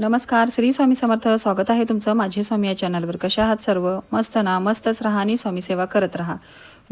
नमस्कार श्री स्वामी समर्थ. स्वागत आहे तुमचं माझे स्वामी या चॅनलवर. कशा आहात सर्व? मस्त ना? मस्तच राहा आणि स्वामी सेवा करत राहा.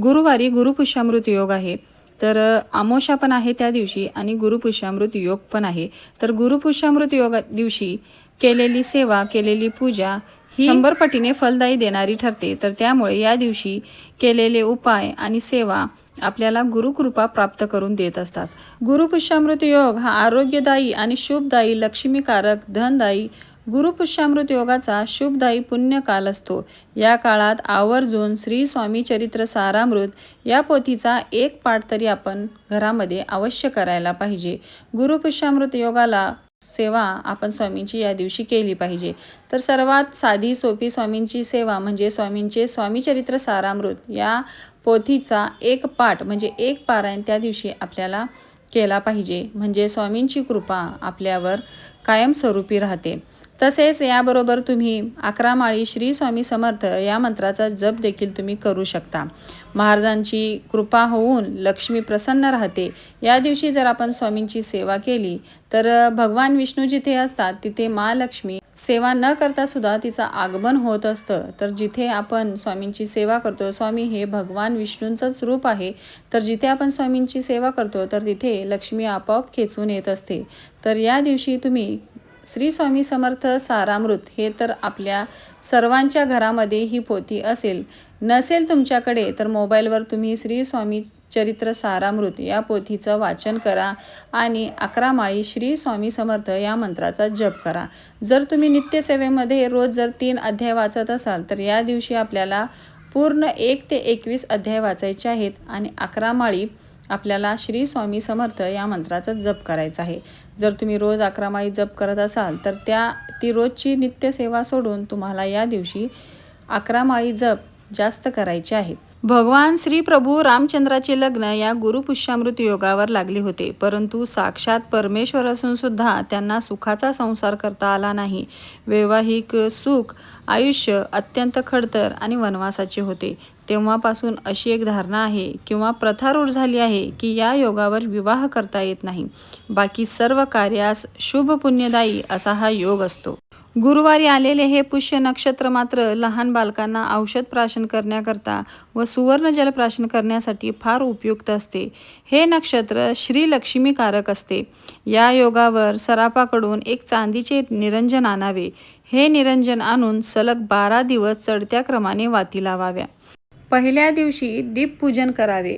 गुरुवारी गुरुपुष्यामृत योग आहे. तर आमोशा पण आहे त्या दिवशी आणि गुरुपुष्यामृत योग पण आहे. तर गुरुपुष्यामृत योग दिवशी केलेली सेवा केलेली पूजा शंभर पटीने फलदायी देणारी ठरते. तर त्यामुळे या दिवशी केलेले उपाय आणि सेवा आपल्याला गुरुकृपा प्राप्त करून देत असतात. गुरुपुष्यामृत योग हा आरोग्यदायी आणि शुभदायी लक्ष्मीकारक धनदायी गुरुपुष्यामृत योगाचा शुभदायी पुण्यकाल असतो. या काळात आवर्जून श्री स्वामी चरित्र सारामृत या पोथीचा एक पाठ तरी आपण घरामध्ये अवश्य करायला पाहिजे. गुरुपुष्यामृत योगाला सेवा आपण स्वामींची या दिवशी केली पाहिजे. तर सर्वात साधी सोपी स्वामींची सेवा म्हणजे स्वामींचे स्वामीचरित्र सारामृत. या पोथीचा एक पाठ म्हणजे एक पारायण त्या दिवशी आपल्याला केला पाहिजे. म्हणजे स्वामींची कृपा आपल्यावर कायमस्वरूपी राहते. तसेच याबरोबर तुम्ही अकरा माळी श्री स्वामी समर्थ या मंत्राचा जप देखील तुम्ही करू शकता. महाराजांची कृपा होऊन लक्ष्मी प्रसन्न राहते. या दिवशी जर आपण स्वामींची सेवा केली तर भगवान विष्णू जिथे असतात तिथे महालक्ष्मी सेवा न करता सुद्धा तिचं आगमन होत असतं. तर जिथे आपण स्वामींची सेवा करतो स्वामी हे भगवान विष्णूंचंच रूप आहे. तर जिथे आपण स्वामींची सेवा करतो तर तिथे लक्ष्मी आपोआप खेचून येत असते. तर या दिवशी तुम्ही श्री स्वामी समर्थ सारामृत हे तर आपल्या सर्वांच्या घरामध्ये ही पोथी असेल. नसेल तुमच्याकडे तर मोबाईलवर तुम्ही श्री स्वामी चरित्र सारामृत या पोथीचं वाचन करा आणि अकरा माळी श्री स्वामी समर्थ या मंत्राचा जप करा. जर तुम्ही नित्यसेवेमध्ये रोज जर तीन अध्याय वाचत असाल तर या दिवशी आपल्याला पूर्ण एक ते एकवीस अध्याय वाचायचे आहेत आणि अकरा माळी आपल्याला श्री स्वामी समर्थ या मंत्राचा जप करायचा आहे. जर तुम्ही रोज अकरा जप करत असाल तर त्या ती रोजची नित्यसेवा सोडून तुम्हाला या दिवशी अकरा माळी जप जास्त करायचे आहेत. भगवान श्री प्रभू रामचंद्राचे लग्न या गुरुपुष्यामृत योगावर लागले होते परंतु साक्षात परमेश्वर असून सुद्धा त्यांना सुखाचा संसार करता आला नाही. वैवाहिक सुख आयुष्य अत्यंत खडतर आणि वनवासाचे होते. तेव्हापासून अशी एक धारणा आहे किंवा प्रथा रूढ झाली आहे की या योगावर विवाह करता येत नाही. बाकी सर्व कार्यास शुभ पुण्यदायी असा हा योग असतो. गुरुवारी आलेले हे पुष्य नक्षत्र मात्र लहान बालकांना औषध प्राशन करण्याकरता व सुवर्ण जलप्राशन करण्यासाठी फार उपयुक्त असते. हे नक्षत्र श्री लक्ष्मीकारक असते. या योगावर सरापाकडून एक चांदीचे निरंजन आणावे. हे निरंजन आणून सलग बारा दिवस चढत्या क्रमाने वाती लावाव्या. पहिल्या दिवशी दीपपूजन करावे.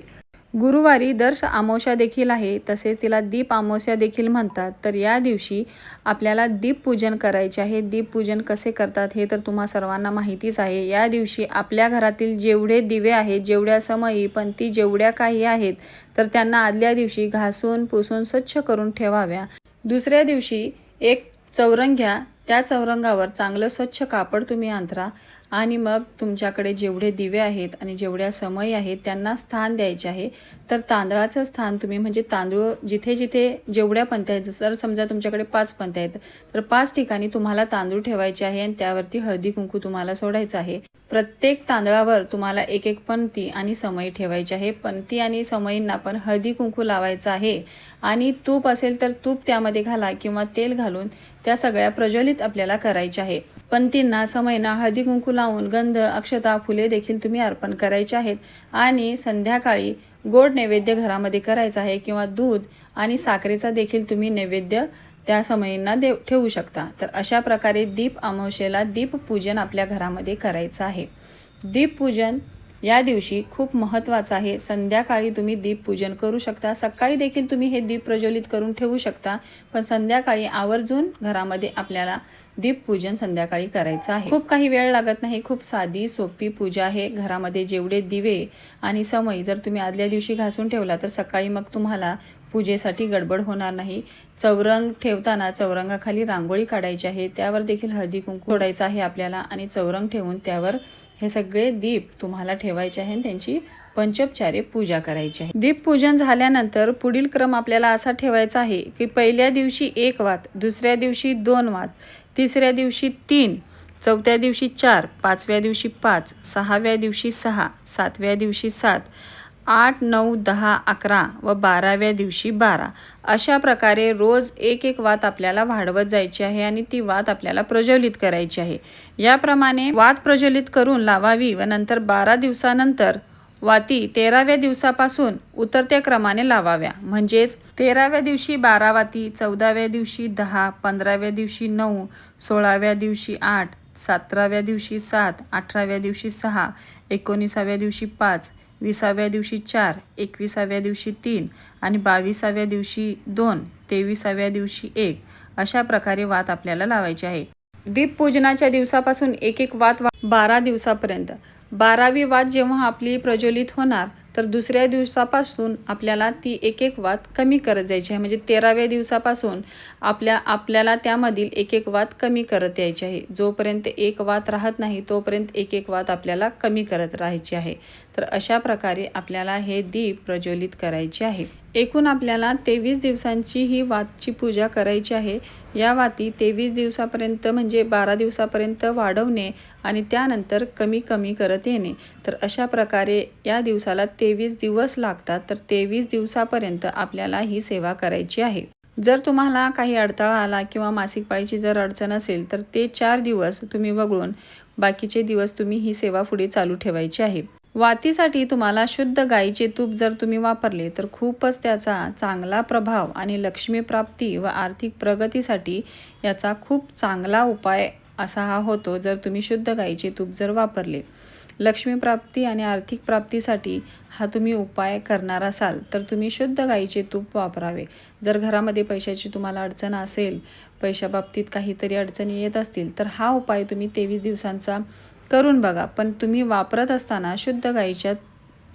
गुरुवारी दर्श आमोश्या देखील आहे तसेच तिला दीप अमावस्या देखील म्हणतात. तर या दिवशी आपल्याला दीपपूजन करायचे आहे. दीपपूजन कसे करतात हे तर तुम्हा सर्वांना माहितीच आहे. या दिवशी आपल्या घरातील जेवढे दिवे आहेत जेवढ्या समयी पण ती जेवढ्या काही आहेत तर त्यांना आदल्या दिवशी घासून पुसून स्वच्छ करून ठेवाव्या. दुसऱ्या दिवशी एक चौरंग घ्या त्या चौरंगावर चांगलं स्वच्छ कापड तुम्ही अंतरा आणि मग तुमच्याकडे जेवढे दिवे आहेत आणि जेवढ्या समयी आहेत त्यांना स्थान द्यायचे आहे. तर तांदळाचं स्थान तुम्ही म्हणजे तांदूळ जिथे जिथे जेवढ्या पंथ्या आहेत जर समजा तुमच्याकडे पाच पंथ्या आहेत तर पाच ठिकाणी तुम्हाला तांदूळ ठेवायचे आहे आणि त्यावरती हळदी कुंकू तुम्हाला सोडायचं आहे. प्रत्येक तांदळावर तुम्हाला एक एक पंक्ती आणि समई ठेवायची आहे. पंक्ती आणि समयींना पण हळदी कुंकू लावायचं आहे. आणि तूप असेल तर तूप त्यामध्ये घाला किंवा तेल घालून त्या सगळ्या प्रज्वलित आपल्याला करायचे आहे. पंतींना समयना हळदी कुंकू लावून गंध अक्षता फुले देखील तुम्ही अर्पण करायचे आहेत. आणि संध्याकाळी गोड नैवेद्य घरामध्ये करायचा आहे किंवा दूध आणि साखरेचा देखील तुम्ही नैवेद्य त्या समयींना देव ठेवू शकता. तर अशा प्रकारे दीप अमावशेला दीपपूजन आपल्या घरामध्ये करायचं आहे. दीपपूजन या दिवशी खूप महत्त्वाचं आहे संध्याकाळी तुम्ही दीपपूजन करू शकता. सकाळी देखील तुम्ही हे दीप प्रज्वलित करून ठेवू शकता पण संध्याकाळी आवर्जून घरामध्ये आपल्याला दीपपूजन संध्याकाळी करायचं आहे. खूप काही वेळ लागत नाही खूप साधी सोपी पूजा आहे. घरामध्ये जेवढे दिवे आणि समय जर तुम्ही आदल्या दिवशी घासून ठेवला तर सकाळी मग तुम्हाला पूजेसाठी गडबड होणार नाही. चौरंग ठेवताना चौरंगाखाली रांगोळी काढायची आहे. त्यावर देखील हळदी कुंकू सोडायचं आहे आपल्याला आणि चौरंग ठेवून त्यावर हे सगळे दीप तुम्हाला ठेवायचे आहे आणि त्यांची पंचोपचारे पूजा करायची आहे. दीपपूजन झाल्यानंतर पुढील क्रम आपल्याला असा ठेवायचा आहे की पहिल्या दिवशी एक वात दुसऱ्या दिवशी दोन वात तिसऱ्या दिवशी तीन चौथ्या दिवशी चार पाचव्या दिवशी पाच सहाव्या दिवशी सहा सातव्या दिवशी सात आठ नऊ दहा अकरा व बाराव्या दिवशी बारा. अशा प्रकारे रोज एक एक वात आपल्याला वाढवत जायची आहे आणि ती वात आपल्याला प्रज्वलित करायची आहे. याप्रमाणे वात प्रज्वलित करून लावावी व नंतर बारा दिवसानंतर वाती तेराव्या दिवसापासून उतरत्या क्रमाने लावाव्या. म्हणजेच तेराव्या दिवशी बारा वाती चौदाव्या दिवशी दहा पंधराव्या दिवशी नऊ सोळाव्या दिवशी आठ सतराव्या दिवशी सात अठराव्या दिवशी सहा एकोणीसाव्या दिवशी पाच विसाव्या दिवशी चार एकविसाव्या दिवशी तीन आणि बावीसाव्या दिवशी दोन तेविसाव्या दिवशी एक अशा प्रकारे वात आपल्याला लावायची आहे. दीपपूजनाच्या दिवसापासून एक एक वात वा बारा दिवसापर्यंत बारावी वाद जेव्हा आपली प्रज्वलित होणार तर दुसऱ्या दिवसापासून आपल्याला ती एक एक वाद कमी करत जायची आहे. म्हणजे तेराव्या दिवसापासून आपल्या आपल्याला त्यामधील एक एक वाद कमी करत यायची आहे. जोपर्यंत एक वाद राहत नाही तोपर्यंत एक एक वाद आपल्याला कमी करत राहायची आहे. तर अशा प्रकारे आपल्याला हे दीप प्रज्वलित करायचे आहे. एकूण आपल्याला तेवीस दिवसांची ही वातची पूजा करायची आहे. या वाती तेवीस दिवसापर्यंत म्हणजे बारा दिवसापर्यंत वाढवणे आणि त्यानंतर कमी कमी करत येणे. तर अशा प्रकारे या दिवसाला तेवीस दिवस लागतात तर तेवीस दिवसापर्यंत आपल्याला ही सेवा करायची आहे. जर तुम्हाला काही अडथळा आला किंवा मासिक पाळीची जर अडचण असेल तर ते चार दिवस तुम्ही वगळून बाकीचे दिवस तुम्ही ही सेवा पुढे चालू ठेवायची आहे. वातीसाठी तुम्हाला शुद्ध गाईचे तूप जर तुम्ही वापरले तर खूपच त्याचा चांगला प्रभाव आणि लक्ष्मी प्राप्ती व आर्थिक प्रगतीसाठी याचा खूप चांगला उपाय असा हा होतो जर तुम्ही शुद्ध गाईचे तूप जर वापरले. लक्ष्मीप्राप्ती आणि आर्थिक प्राप्तीसाठी हा तुम्ही उपाय करणार असाल तर तुम्ही शुद्ध गाईचे तूप वापरावे. जर घरामध्ये पैशाची तुम्हाला अडचण असेल पैशाबाबतीत काहीतरी अडचणी येत असतील तर हा उपाय तुम्ही तेवीस दिवसांचा करून बघा. पण तुम्ही वापरत असताना शुद्ध गाईच्या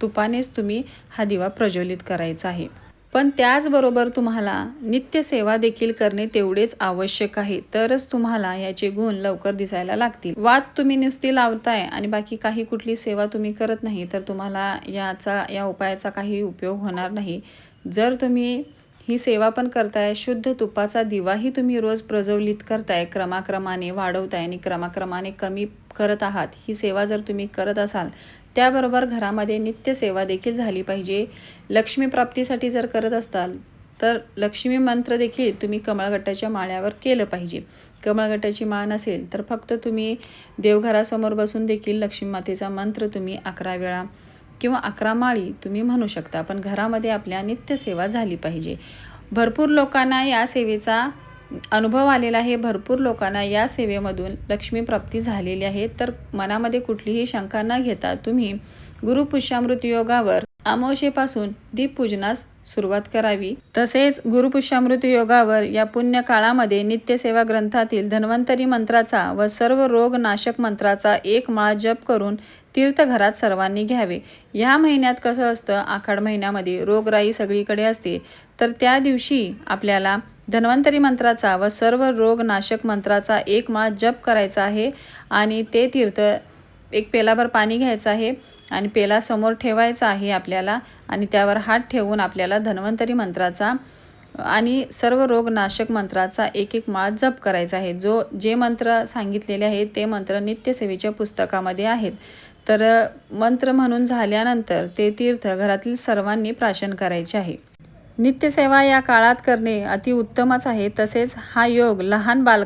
तुपानेच तुम्ही हा दिवा प्रज्वलित करायचा आहे. पण त्याचबरोबर तुम्हाला नित्यसेवा देखील करणे तेवढेच आवश्यक आहे. तरच तुम्हाला याचे गुण लवकर दिसायला लागतील. वाद तुम्ही नुसती लावताय आणि बाकी काही कुठली सेवा तुम्ही करत नाही तर तुम्हाला याचा या उपायाचा काही उपयोग होणार नाही. जर तुम्ही ही सेवा पण करताय. शुद्ध तुपाचा दिवाही तुम्ही रोज प्रज्वलित करताय. क्रमाक्रमाने वाढवताय आणि क्रमाक्रमाने कमी करत आहात. ही सेवा जर तुम्ही करत असाल त्याबरोबर घरामध्ये नित्य सेवा देखील झाली पाहिजे. लक्ष्मी प्राप्तीसाठी जर करत असाल तर लक्ष्मी मंत्र देखील तुम्ही कमळगट्टाच्या माळ्यावर केलं पाहिजे. कमळगट्टाची माळ नसेल तर फक्त तुम्ही देवघरासमोर बसून देखील लक्ष्मी मातेचा मंत्र तुम्ही अकरा वेळा किंवा अकरा माळी तुम्ही म्हणू शकता पण घरामध्ये आपल्या नित्यसेवा झाली पाहिजे. भरपूर लोकांना या सेवेचा अनुभव आलेला आहे. भरपूर लोकांना या सेवेमधून लक्ष्मी प्राप्ती झालेली आहे. तर मनामध्ये कुठलीही शंका न घेता तुम्ही गुरुपुष्यामृत योगावर अमावशेपासून दीपपूजनास सुरुवात करावी. तसेच गुरुपुष्यामृत योगावर या पुण्य काळामध्ये नित्यसेवा ग्रंथातील धन्वंतरी मंत्राचा व सर्व रोग नाशक मंत्राचा एक माळा जप करून तीर्थघरात सर्वांनी घ्यावे. ह्या महिन्यात कसं असतं? आखाड महिन्यामध्ये रोगराई सगळीकडे असते. तर त्या दिवशी आपल्याला धन्वंतरी मंत्राचा व सर्व रोग नाशक मंत्राचा एक माळ जप करायचा आहे आणि ते तीर्थ एक पेलाभर पाणी घ्यायचं आहे आणि पेला समोर ठेवायचा आहे आपल्याला आणि त्यावर हात ठेवून आपल्याला धन्वंतरी मंत्राचा आणि सर्व रोग नाशक मंत्राचा एक एक माळ जप करायचा आहे. जो जे मंत्र सांगितलेले आहेत ते मंत्र नित्यसेवेच्या पुस्तकामध्ये आहेत. तर मंत्र म्हणून झाल्यानंतर ते तीर्थ घरातील सर्वांनी प्राशन करायचे आहे. नित्यसेवा या काळात करणे अतिउत्तमच आहे. तसेच हा योग लहान बाल